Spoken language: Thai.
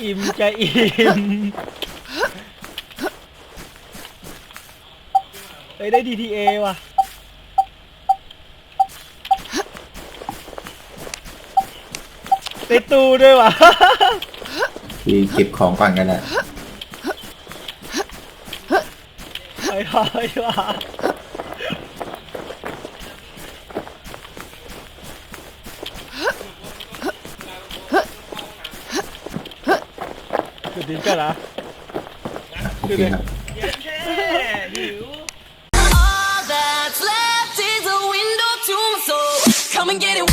อิ่มจะอิ่มเฮ้ยได้ DTA ว่ะ ได้ตู้ด้วยว่ะ พี่เก็บของก่อนกันแหละ ถอยถอยว่ะ จุดดินกันเหรอ โอเคครับ All that's left is a window to my soul. Come and get it.